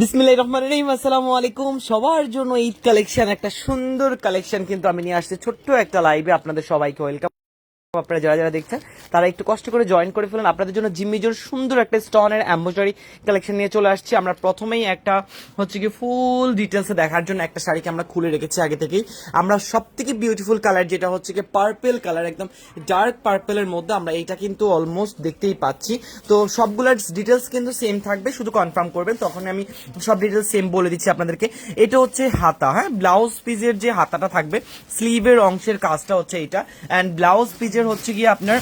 বিসমিল্লাহির রহমানির রহিম, আসসালামু আলাইকুম। সবার জন্য ঈদ কালেকশন, একটা সুন্দর কালেকশন কিন্তু আমি নিয়ে আসছি। ছোট্ট একটা লাইভে আপনাদের সবাইকে ওয়েলকাম আপনারা যারা যারা দেখছেন, তারা একটু কষ্ট করে জয়েন করে ফেলেন। আপনাদের জন্য জিম্মিজোর সুন্দর একটা স্টোনের অ্যাম্বোজারি কালেকশন নিয়ে চলে আসছি। আমরা প্রথমেই একটা হচ্ছে কি ফুল ডিটেলসে দেখার জন্য একটা শাড়িকে আমরা খুলে রেখেছি আগে থেকেই। আমরা সব থেকে বিউটিফুল কালার যেটা হচ্ছে কি পার্পেল কালার একদম ডার্ক পার্পেলের মধ্যে আমরা এইটা কিন্তু অলমোস্ট দেখতেই পাচ্ছি। তো সবগুলোর ডিটেলস কিন্তু সেম থাকবে, শুধু কনফার্ম করবেন। তখন আমি সব ডিটেলস সেম বলে দিচ্ছি আপনাদেরকে। এটা হচ্ছে হাতা হ্যাঁ? ব্লাউজ পিসের যে হাতাটা থাকবে স্লিভের অংশের কাজটা হচ্ছে এটা। অ্যান্ড ব্লাউজ পিসের হচ্ছে গিয়ে আপনার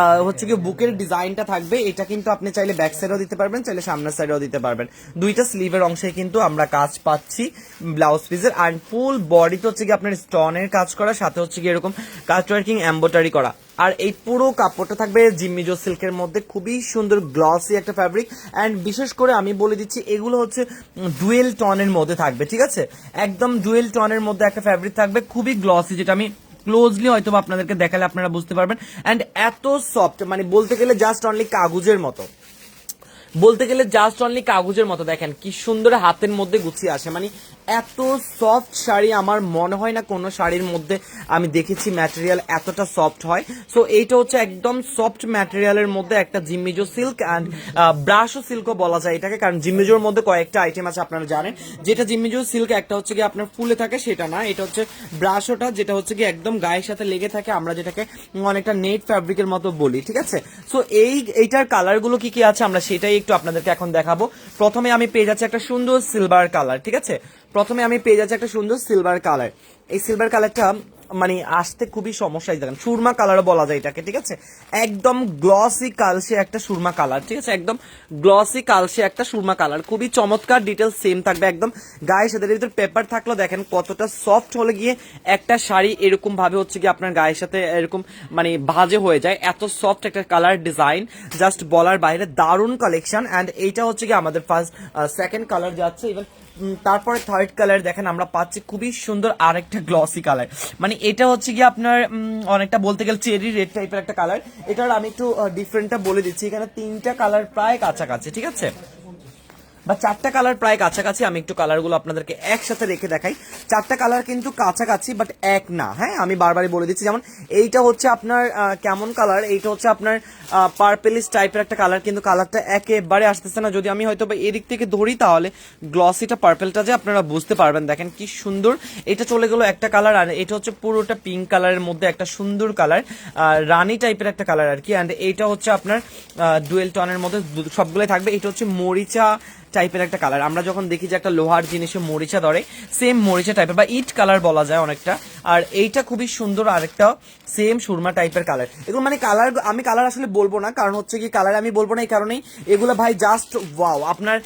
আহ, হচ্ছে কি বুকের ডিজাইনটা থাকবে এটা কিন্তু আপনি চাইলে ব্যাক সাইডেও দিতে পারবেন চাইলে সামনের সাইডেও দিতে পারবেন। দুইটা স্লিভের অংশে কিন্তু আমরা কাজ পাচ্ছি ব্লাউজ পিসের আর ফুল বডিতে হচ্ছে কি আপনার স্টোনের কাজ করা সাথে হচ্ছে কি এরকম কাজ ওয়ার্কিং এম্বোটারি করা। আর এই পুরো কাপড়টা থাকবে জিম্মিজো সিল্কের মধ্যে খুবই সুন্দর গ্লসি একটা ফ্যাব্রিক অ্যান্ড বিশেষ করে আমি বলে দিচ্ছি এগুলো হচ্ছে ডুয়েল টনের মধ্যে থাকবে ঠিক আছে? একদম ডুয়েল টনের মধ্যে একটা ফ্যাব্রিক থাকবে খুবই গ্লসি যেটা আমি ক্লোজলি হয়তো আপনাদেরকে দেখালে আপনারা বুঝতে পারবেন। অ্যান্ড এত সফট মানে বলতে গেলে জাস্ট অনলি কাগজের মতো। বলতে গেলে জাস্ট অনলি কাগজের মতো, দেখেন কি সুন্দর হাতের মধ্যে গুছিয়ে আসে। মানে এত সফট শাড়ি আমার মনে হয় না কোনো শাড়ির মধ্যে আমি দেখেছি ম্যাটেরিয়াল এতটা সফট হয়। সো এইটা হচ্ছে একদম সফট ম্যাটেরিয়ালের মধ্যে একটা জিম্মিজো সিল্ক অ্যান্ড ব্রাশও সিল্কও বলা যায় এটাকে, কারণ জিম্মিজোর মধ্যে কয়েকটা আইটেম আছে আপনারা জানেন। যেটা জিম্মিজো সিল্ক একটা হচ্ছে কি আপনার ফুলে থাকে সেটা না, এটা হচ্ছে ব্রাশোটা যেটা হচ্ছে কি একদম গায়ের সাথে লেগে থাকে, আমরা যেটাকে অনেকটা নেট ফ্যাব্রিকের মতো বলি, ঠিক আছে? সো এই, এইটার কালারগুলো কি কি আছে? আমরা সেটাই একটু আপনাদেরকে এখন দেখাবো। প্রথমে আমি পেয়ে যাচ্ছি একটা সুন্দর সিলভার কালার ঠিক আছে? প্রথমে আমি পেয়ে যাচ্ছি একটা সুন্দর সিলভার কালার এই সিলভার কালারটা মানে আসতে খুবই সমস্যা দেখেন, সুরমা কালারও বলা যায় এটাকে, ঠিক আছে? একদম গ্লসি কালসে একটা সুরমা কালার ঠিক আছে? একদম গ্লসি কালসে একটা সুরমা কালার খুবই চমৎকার ডিটেলস সেম থাকবে একদম। গায়ে সাথে ভিতরে পেপার থাকলেও দেখেন কতটা সফট হলে গিয়ে একটা শাড়ি এরকম ভাবে হচ্ছে কি আপনার গায়ের সাথে এরকম মানে ভাজে হয়ে যায়। এত সফট একটা কালার ডিজাইন জাস্ট বলার বাইরে দারুণ কালেকশন অ্যান্ড এইটা হচ্ছে কি আমাদের ফার্স্ট সেকেন্ড কালার যাচ্ছে। ইভেন তারপরে থার্ড কালার দেখেন আমরা পাচ্ছি খুবই সুন্দর আরেকটা গ্লসি কালার মানে এটা হচ্ছে কি আপনার অনেকটা বলতে গেলে চেরি রেড টাইপের একটা কালার এটার আমি একটু ডিফারেন্টটা বলে দিচ্ছি। এখানে তিনটা কালার প্রায় কাছাকাছি, ঠিক আছে? বা চারটা কালার প্রায় কাছাকাছি, আমি একটু কালারগুলো আপনাদেরকে একসাথে রেখে দেখাই। চারটা কালার কিন্তু কাছাকাছি বাট এক না হ্যাঁ? আমি বারবারই বলে দিচ্ছি, যেমন এইটা হচ্ছে আপনার কেমন কালার এইটা হচ্ছে আপনার পার্পেলিস টাইপের একটা কালার কিন্তু কালারটা একেবারে আসতেছে না। যদি আমি হয়তো বা এদিক থেকে ধরি, তাহলে গ্লসিটা পার্পেলটা যে আপনারা বুঝতে পারবেন। দেখেন কি সুন্দর, এটা চলে গেল একটা কালার আর এটা হচ্ছে পুরোটা পিঙ্ক কালারের মধ্যে একটা সুন্দর কালার রানি টাইপের একটা কালার আর কি। অ্যান্ড এইটা হচ্ছে আপনার ডুয়েল টনের মধ্যে সবগুলোই থাকবে। এটা হচ্ছে মরিচা টাইপের একটা কালার আমরা যখন দেখি যে একটা লোহার জিনিসে মরিচা ধরে সেম মরিচা টাইপের বা ইট কালার বলা যায় অনেকটা। আর এইটা খুবই সুন্দর আরেকটা সেম সুরমা টাইপের কালার এগুলো মানে কালার আমি কালার আসলে বলব না, কারণ হচ্ছে কি কালার আমি বলব না এই কারণেই। এগুলো ভাই জাস্ট ওয়াও আপনার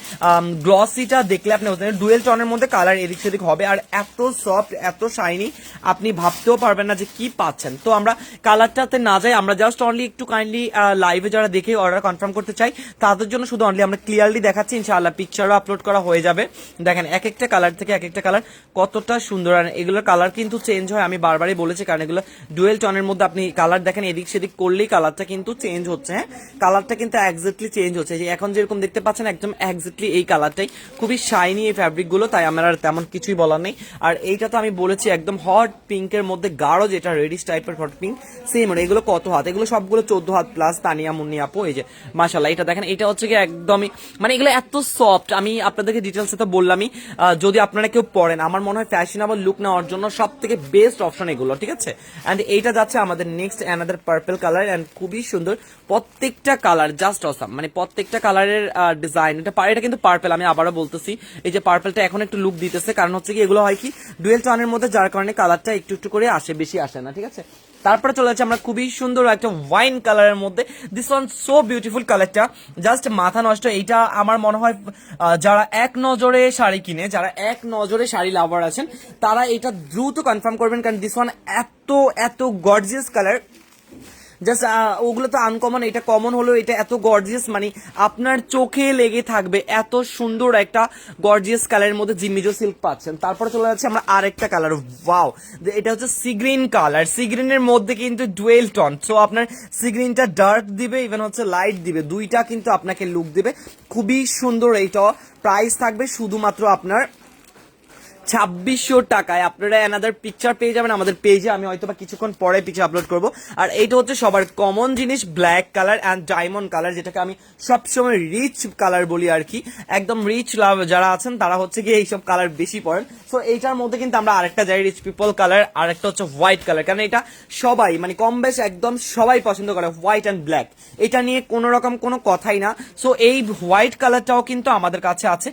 গ্লসিটা দেখলে আপনি ডুয়েল টনের মধ্যে কালার এদিক সেদিক হবে আর এত সফট এত শাইনি আপনি ভাবতেও পারবেন না যে কি পাচ্ছেন। তো আমরা কালারটাতে না যাই, আমরা জাস্ট অনলি একটু কাইন্ডলি লাইভে যারা দেখে অর্ডার কনফার্ম করতে চাই, তাদের জন্য শুধু অনলি আমরা ক্লিয়ারলি দেখাচ্ছি, ইনশাআল্লাহ পিকচারও আপলোড করা হয়ে যাবে। দেখেন এক একটা কালার থেকে এক একটা কালার কতটা সুন্দর। আর এগুলোর কালার কিন্তু চেঞ্জ হয়, আমি বারবারই বলেছি, কারণ এগুলো ডুয়েল টনের মধ্যে আপনি কালার দেখেন, এদিক সেদিক করলেই কালারটা কিন্তু চেঞ্জ হচ্ছে হ্যাঁ? কালারটা কিন্তু এক্স্যাক্টলি চেঞ্জ হচ্ছে। যে এখন যেরকম দেখতে পাচ্ছেন, একদম এক্স্যাক্টলি এই কালারটাই খুবই শাইনি এই ফ্যাব্রিকগুলো তাই আমার আর তেমন কিছুই বলার নেই। আর এইটা তো আমি বলেছি, একদম হট পিঙ্কের মধ্যে গাঢ় যেটা রেডিশ টাইপের হট পিঙ্ক সেম এগুলো কত হাত? এগুলো সবগুলো চোদ্দ হাত প্লাস তানিয়া মুন্নি আপু, এই যে মাশাল্লাহ এটা দেখেন, এটা হচ্ছে কি একদমই মানে এগুলো এত সফট আমি আপনাদেরকে ডিটেলসে তো বললামই যদি আপনারা কেউ পড়েন, আমার মনে হয় ফ্যাশনেবল লুক নেওয়ার জন্য সব থেকে বেস্ট অপশন এগুলো, ঠিক আছে? অ্যান্ড এইটা যাচ্ছে আমাদের next another purple colour and খুবই সুন্দর প্রত্যেকটা কালার জাস্ট অসাম মানে প্রত্যেকটা কালারের ডিজাইন এটা এটা কিন্তু পার্পল আমি আবারও বলতেছি, এই যে পার্পলটা এখন একটু লুক দিতেছে, কারণ হচ্ছে কি, এগুলো হয় কি ডুয়েল টানের মধ্যে, যার কারণে কালারটা একটু একটু করে আসে, বেশি আসে না, ঠিক আছে? তারপরে চলে যাচ্ছে আমরা খুবই সুন্দর একটা ওয়াইন কালারের মধ্যে। দিস ওয়ান সো বিউটিফুল কালারটা জাস্ট মাথা নষ্ট, এইটা আমার মনে হয় যারা এক নজরে শাড়ি কিনে, যারা এক নজরে শাড়ি লাভার আছেন, তারা এটা দ্রুত কনফার্ম করবেন, কারণ দিস ওয়ান এত এত গর্জিয়াস কালার জাস্ট ওগুলো তো আনকমন এটা কমন হলো এটা এত গর্জিয়াস মানে আপনার চোখে লেগে থাকবে এত সুন্দর একটা গর্জিয়াস কালারের মধ্যে জিমিজো সিল্ক পাচ্ছেন। তারপরে চলে যাচ্ছে আমরা আরেকটা কালার ওয়াও এটা হচ্ছে সিগ্রিন কালার সিগ্রিনের মধ্যে কিন্তু ডুয়েল টন সো আপনার সিগ্রিনটা ডার্ক দিবে ইভেন হচ্ছে লাইট দিবে। দুইটা কিন্তু আপনাকে লুক দিবে। খুবই সুন্দর এইটা। প্রাইস থাকবে শুধুমাত্র আপনার ছাব্বিশশো টাকায় আপনারা অ্যানাদার পিকচার পেয়ে যাবেন আমাদের পেজে আমি হয়তো বা কিছুক্ষণ পরে পিকচার আপলোড করব। আর এইটা হচ্ছে সবার কমন জিনিস black colour and diamond colour যেটাকে আমি সবসময় রিচ কালার বলি আর কি। একদম রিচ লাভ যারা আছেন, তারা হচ্ছে গিয়ে এইসব কালার বেশি পড়েন। সো এইটার মধ্যে কিন্তু আমরা আরেকটা যাই রিচ পিপল কালার আরেকটা হচ্ছে হোয়াইট কালার কারণ এটা সবাই মানে কম বেশ একদম সবাই পছন্দ করে হোয়াইট অ্যান্ড ব্ল্যাক এটা নিয়ে কোনো রকম কোনো কথাই না। সো এই হোয়াইট কালারটাও কিন্তু আমাদের কাছে আছে।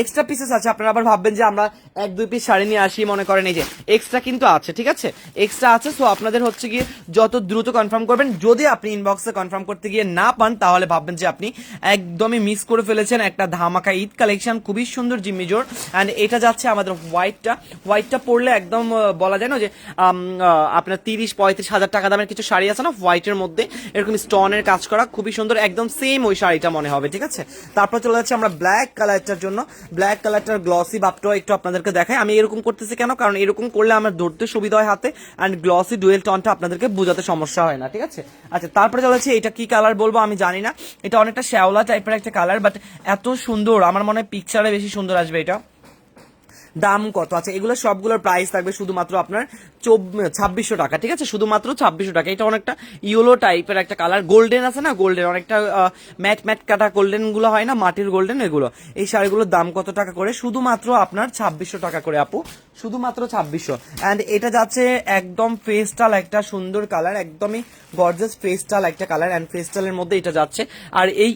এক্সট্রা পিসেস আছে। আপনারা আবার ভাববেন যে আমরা এক, দুই পিস শাড়ি নিয়ে আসি, মনে করেন এই যে এক্সট্রা কিন্তু আছে, ঠিক আছে? এক্সট্রা আছে সো আপনাদের হচ্ছে গিয়ে যত দ্রুত কনফার্ম করবেন, যদি আপনি ইনবক্সে কনফার্ম করতে গিয়ে না পান, তাহলে ভাববেন যে আপনি একদমই মিস করে ফেলেছেন একটা ধামাকা ঈদ কালেকশন খুবই সুন্দর জিম্মিজোর অ্যান্ড এটা যাচ্ছে আমাদের হোয়াইটটা হোয়াইটটা পরলে একদম বলা যায় না যে আপনার তিরিশ, পঁয়ত্রিশ হাজার টাকা দামের কিছু শাড়ি আছে না হোয়াইটের মধ্যে, এরকম স্টোনের কাজ করা, খুবই সুন্দর, একদম সেম ওই শাড়িটা মনে হবে, ঠিক আছে? তারপর চলে যাচ্ছে আমরা ব্ল্যাক কালারটার জন্য। ব্ল্যাক কালারটার গ্লসি বাপটাও একটু আপনাদেরকে দেখাই আমি এরকম করতেছি কেন? কারণ এরকম করলে আমার ধরতে সুবিধা হয় হাতে অ্যান্ড গ্লসি ডুয়েল টনটা আপনাদেরকে বোঝাতে সমস্যা হয় না, ঠিক আছে? আচ্ছা তারপরে চলে এটা কি কালার বলব আমি জানি না। এটা অনেকটা শ্যাওলা টাইপের একটা কালার বাট এত সুন্দর, আমার মনে হয় পিকচারে বেশি সুন্দর আসবে এটা। দাম কত? আছে এগুলো সবগুলোর প্রাইস থাকবে শুধুমাত্র আপনার ছাব্বিশশো টাকা, ঠিক আছে? শুধুমাত্র ছাব্বিশশো টাকা। এটা অনেকটা ইয়েলো টাইপের একটা কালার গোল্ডেন আছে না? গোল্ডেন অনেকটা ম্যাট ম্যাট কাটা গোল্ডেনগুলো হয় না? মাটির গোল্ডেন এগুলো। এই শাড়িগুলোর দাম কত টাকা করে? শুধুমাত্র আপনার ছাব্বিশশো টাকা করে, আপু। শুধুমাত্র ছাব্বিশশো। অ্যান্ড এটা যাচ্ছে একদম ফেস্টাল একটা সুন্দর কালার একদমই গর্জাস ফেস্টাল একটা কালার অ্যান্ড ফেস্টালের মধ্যে এটা যাচ্ছে। আর এই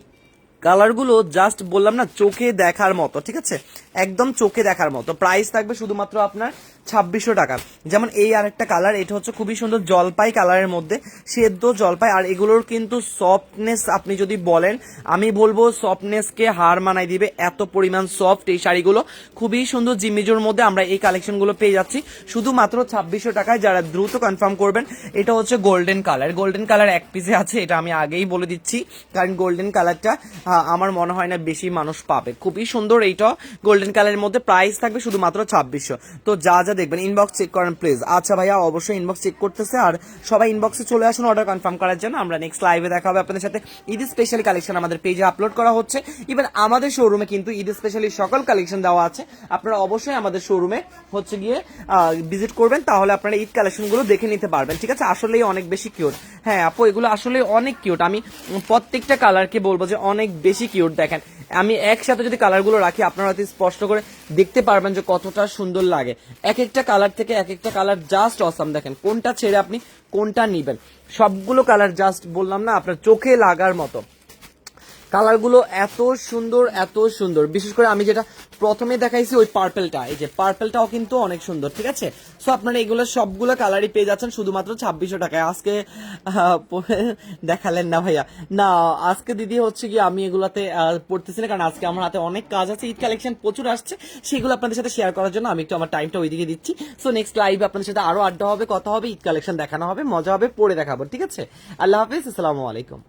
কালারগুলো জাস্ট বললাম না, চোখে দেখার মতো, ঠিক আছে? একদম চোখে দেখার মতো। প্রাইস থাকবে শুধুমাত্র আপনার ছাব্বিশশো টাকা। যেমন এই আরেকটা কালার এটা হচ্ছে খুবই সুন্দর জলপাই কালারের মধ্যে, সেদ্ধ জলপাই, আর এগুলোর কিন্তু সফটনেস আপনি যদি বলেন, আমি বলব সফটনেসকে হার মানাই দিবে, এত পরিমাণ সফট এই শাড়িগুলো। খুবই সুন্দর জিমিজোর মধ্যে আমরা এই কালেকশনগুলো পেয়ে যাচ্ছি। শুধুমাত্র ছাব্বিশশো টাকায় যারা দ্রুত কনফার্ম করবেন, এটা হচ্ছে গোল্ডেন কালার গোল্ডেন কালার এক পিসে আছে, এটা আমি আগেই বলে দিচ্ছি, কারণ গোল্ডেন কালারটা আমার মনে হয় না বেশি মানুষ পাবে। খুবই সুন্দর এইটা গোল্ডেন কালারের মধ্যে প্রাইস থাকবে শুধুমাত্র ছাব্বিশশো। তো যা যা দেখবেন ইনবক্স চেক করেন প্লিজ আচ্ছা ভাইয়া, অবশ্যই ইনবক্স চেক করতেছে। আর সবাই ইনবক্সে চলে আসুন অর্ডার কনফার্ম করার জন্য। আমরা নেক্সট লাইভে দেখা হবে আপনাদের সাথে। ঈদ স্পেশাল কালেকশন আমাদের পেজে আপলোড করা হচ্ছে। ইভেন আমাদের শোরুমে কিন্তু ঈদ স্পেশালি সকল কালেকশন দেওয়া আছে। আপনারা অবশ্যই আমাদের শোরুমে হচ্ছে গিয়ে ভিজিট করবেন। তাহলে আপনারা ঈদ কালেকশনগুলো দেখে নিতে পারবেন। ঠিক আছে? আসলেই অনেক বেশি কিউট হ্যাঁ আপু, এগুলো আসলে অনেক কিউট আমি প্রত্যেকটা কালারকে বলব যে অনেক বেশি কিউট দেখেন। আমি একসাথে যদি কালারগুলো রাখি, আপনারা হয়তো স্পষ্ট করে দেখতে পারবেন যে কতটা সুন্দর লাগে। এক একটা কালার থেকে এক একটা কালার জাস্ট অসাম দেখেন, কোনটা ছেড়ে আপনি কোনটা নিবেন। সবগুলো কালার জাস্ট বললাম না, আপনার চোখে লাগার মতো। কালারগুলো এত সুন্দর এত সুন্দর। বিশেষ করে আমি যেটা প্রথমে দেখাইছি ওই পার্পেলটা এই যে পার্পেলটাও কিন্তু অনেক সুন্দর, ঠিক আছে? সো আপনারা এগুলো সবগুলো কালারই পেয়ে যাচ্ছেন শুধুমাত্র ছাব্বিশশো টাকায়। আজকে দেখালেন না ভাইয়া। না, আজকে দিদি হচ্ছে কি আমি এগুলাতে পড়তেছি না, কারণ আজকে আমার হাতে অনেক কাজ আছে। ঈদ কালেকশন প্রচুর আসছে। সেগুলো আপনাদের সাথে শেয়ার করার জন্য আমি একটু আমার টাইমটা ওইদিকে দিচ্ছি। সো নেক্সট লাইভ আপনাদের সাথে আরও আড্ডা হবে, কথা হবে, ঈদ কালেকশন দেখানো হবে, মজা হবে, পড়ে দেখাবো, ঠিক আছে? আল্লাহ হাফিজ, আসসালামু আলাইকুম।